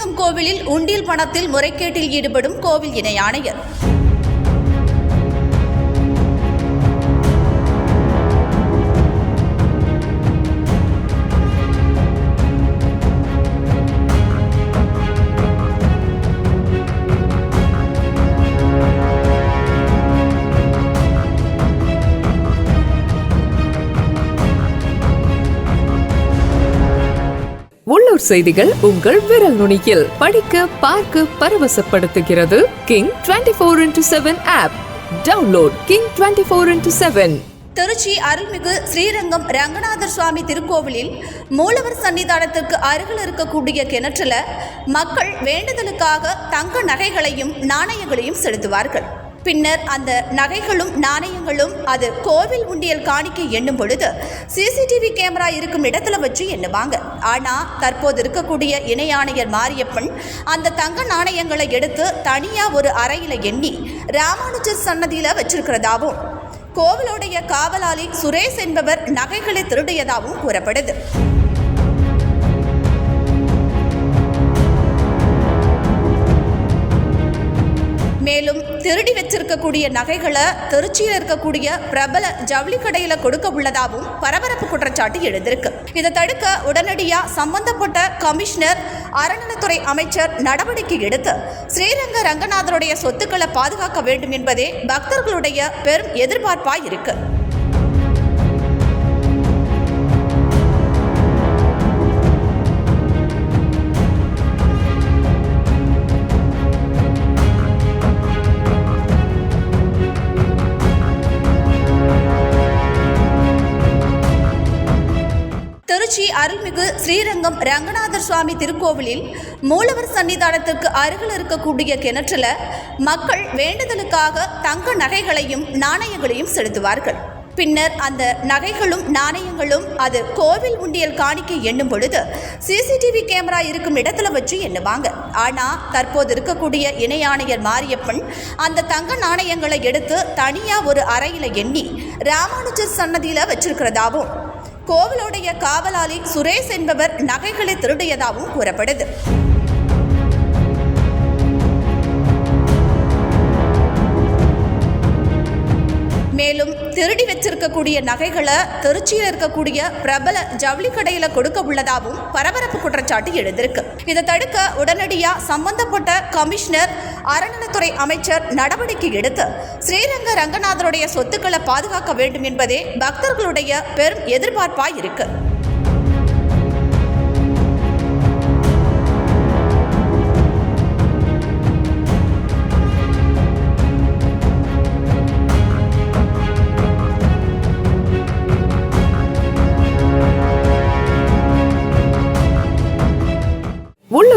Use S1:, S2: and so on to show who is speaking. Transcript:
S1: ஸ்ரீரங்கம் கோவிலில் உண்டியல் பணத்தில் முறைகேட்டில் ஈடுபடும் கோவில் இணை ஆணையர்.
S2: உள்ளூர் செய்திகள் உங்கள் விரல் நுனியில். படிக்க பார்க்க பரவசப்படுத்துகிறது king twenty four into seven app download king twenty four into seven
S1: Trichy அருள்மிகு ஸ்ரீரங்கம் ரங்கநாதர் சுவாமி திருக்கோவிலில் மூலவர் சன்னிதானத்துக்கு அருகில் இருக்கக்கூடிய கிணற்றில் மக்கள் வேண்டுதலுக்காக தங்க நகைகளையும் நாணயங்களையும் செலுத்துவார்கள். பின்னர் அந்த நகைகளும் நாணயங்களும் அது கோவில் உண்டியல் காணிக்கை எண்ணும் பொழுது சிசிடிவி கேமரா இருக்கும் இடத்துல வச்சு எண்ணுவாங்க. ஆனால் தற்போது இருக்கக்கூடிய இணை ஆணையர் மாரியப்பன் அந்த தங்க நாணயங்களை எடுத்து தனியாக ஒரு அறையில் எண்ணி ராமானுஜர் சன்னதியில் வச்சிருக்கிறதாவும் கோவிலுடைய காவலாளி சுரேஷ் என்பவர் நகைகளை திருடியதாகவும் கூறப்படுது. இருக்கக்கூடிய நகைகளை திருச்சியில் இருக்கக்கூடிய பிரபல ஜவுளி கடையில கொடுக்க உள்ளதாகவும் பரபரப்பு குற்றச்சாட்டு எழுந்திருக்கு. இதை தடுக்க உடனடியாக சம்பந்தப்பட்ட கமிஷனர் அறநிலைத்துறை அமைச்சர் நடவடிக்கை எடுத்து ஸ்ரீரங்க ரங்கநாதருடைய சொத்துக்களை பாதுகாக்க வேண்டும் என்பதே பக்தர்களுடைய பெரும் எதிர்பார்ப்பாய் இருக்கு. திருச்சி அருள்மிகு ஸ்ரீரங்கம் ரங்கநாதர் சுவாமி திருக்கோவிலில் மூலவர் சன்னிதானத்திற்கு அருகில் இருக்கக்கூடிய கிணற்றில் மக்கள் வேண்டுதலுக்காக தங்க நகைகளையும் நாணயங்களையும் செலுத்துவார்கள். பின்னர் அந்த நகைகளும் நாணயங்களும் அது கோவில் உண்டியல் காணிக்கை எண்ணும் பொழுது சிசிடிவி கேமரா இருக்கும் இடத்துல வச்சு எண்ணுவாங்க. ஆனால் தற்போது இருக்கக்கூடிய இணை ஆணையர் மாரியப்பன் அந்த தங்க நாணயங்களை எடுத்து தனியாக ஒரு அறையில் எண்ணி ராமானுஜர் சன்னதியில் வச்சிருக்கிறதாவும் கோவிலுடைய காவலாளி சுரேஷ் என்பவர் நகைகளை திருடியதாகவும் கூறப்படுது. மேலும் திருடி வச்சிருக்கக்கூடிய நகைகளை திருச்சியில் இருக்கக்கூடிய பிரபல ஜவுளி கடையில கொடுக்க உள்ளதாகவும் பரபரப்பு குற்றச்சாட்டு எழுந்திருக்கு. இதை தடுக்க உடனடியாக சம்பந்தப்பட்ட கமிஷனர் அறநிலைத்துறை அமைச்சர் நடவடிக்கை எடுத்து ஸ்ரீரங்க ரங்கநாதருடைய சொத்துக்களை பாதுகாக்க வேண்டும் என்பதே பக்தர்களுடைய பெரும் எதிர்பார்ப்பாய் இருக்கு.